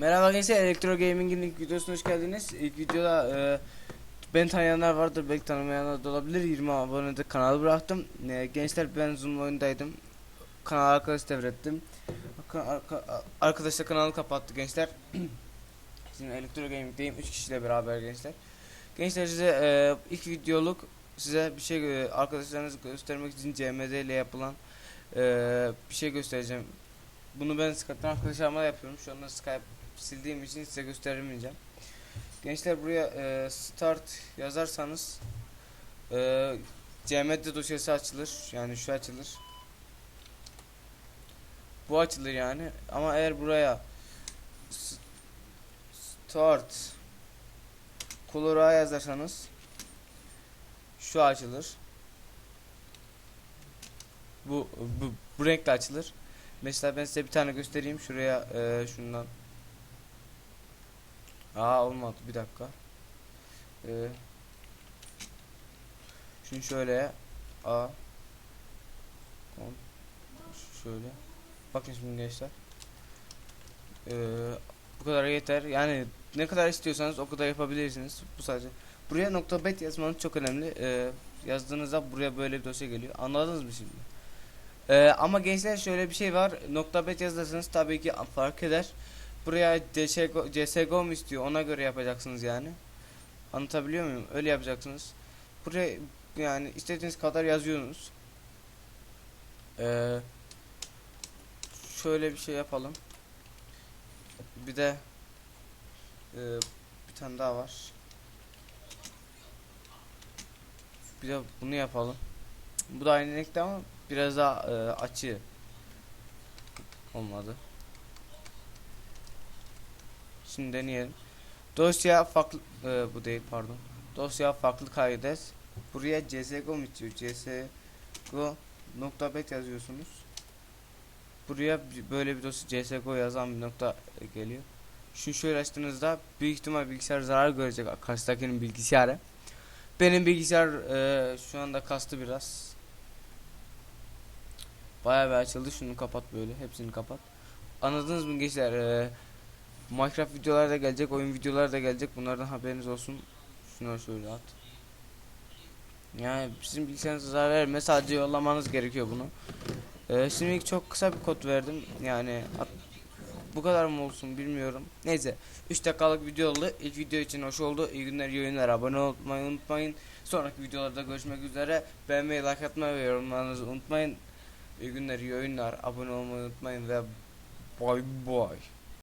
Merhaba gençler, Elektro Gaming'in ilk videosuna hoş geldiniz. İlk videoda e, beni tanıyanlar vardır, belki tanımayanlar da olabilir. 20 abonede kanalı bıraktım. E, gençler ben Zoom oyundaydım. Kanal arkadaş devrettim. Arka, arka, arkadaş da kanalı kapattı gençler. Şimdi Elektro Gaming'deyim, 3 kişiyle beraber gençler. Gençler size e, ilk videoluk size bir şey e, arkadaşlarınızı göstermek için CMD ile yapılan e, bir şey göstereceğim. Bunu ben Skype'tan arkadaşlarıma da yapıyorum. Şu anda Skype sildiğim için size gösteremeyeceğim. Gençler buraya e, start yazarsanız e, CMD dosyası açılır. Yani şu açılır. Bu açılır yani. Ama eğer buraya start Color'a yazarsanız şu açılır. Bu, bu, bu renkle açılır. Mesela ben size bir tane göstereyim. Şuraya e, şundan. Aa olmadı. Bir dakika. E, şunu şöyle. A. Şöyle. Bakın şimdi gençler. E, bu kadar yeter. Yani ne kadar istiyorsanız o kadar yapabilirsiniz. Bu sadece. Buraya nokta bet yazmanız çok önemli. E, yazdığınızda buraya böyle bir dosya geliyor. Anladınız mı şimdi? Ee, ama gençler şöyle bir şey var. Nokta bet yazarsanız tabii ki fark eder. Buraya CSGO, CSGO mu istiyor ona göre yapacaksınız yani. Anlatabiliyor muyum? Öyle yapacaksınız. Buraya yani istediğiniz kadar yazıyorsunuz. Ee, şöyle bir şey yapalım. Bir de e, bir tane daha var. Bir de bunu yapalım. Bu da aynı renkte ama biraz daha e, açı olmadı. Şimdi deneyelim. Dosya farklı e, bu değil pardon. Dosya farklı kaydet. Buraya CSGO mu istiyor? CSGO nokta bet yazıyorsunuz. Buraya böyle bir dosya CSGO yazan bir nokta e, geliyor. Şu şöyle açtığınızda büyük ihtimal bilgisayar zarar görecek karşıdakinin bilgisayarı. Benim bilgisayar e, şu anda kastı biraz. Bayağı bir açıldı. Şunu kapat böyle. Hepsini kapat. Anladınız mı gençler? Ee, Minecraft videolar da gelecek. Oyun videoları da gelecek. Bunlardan haberiniz olsun. Şunu şöyle at. Yani sizin bilgisayarınıza zarar verme. Sadece yollamanız gerekiyor bunu. Ee, şimdi çok kısa bir kod verdim. Yani bu kadar mı olsun bilmiyorum. Neyse. 3 dakikalık video oldu. İlk video için hoş oldu. İyi günler, iyi oyunlar. Abone olmayı unutmayın. Sonraki videolarda görüşmek üzere. Beğenmeyi, like atmayı ve yorumlarınızı unutmayın. İyi günler, iyi oyunlar. Abone olmayı unutmayın ve bye bye.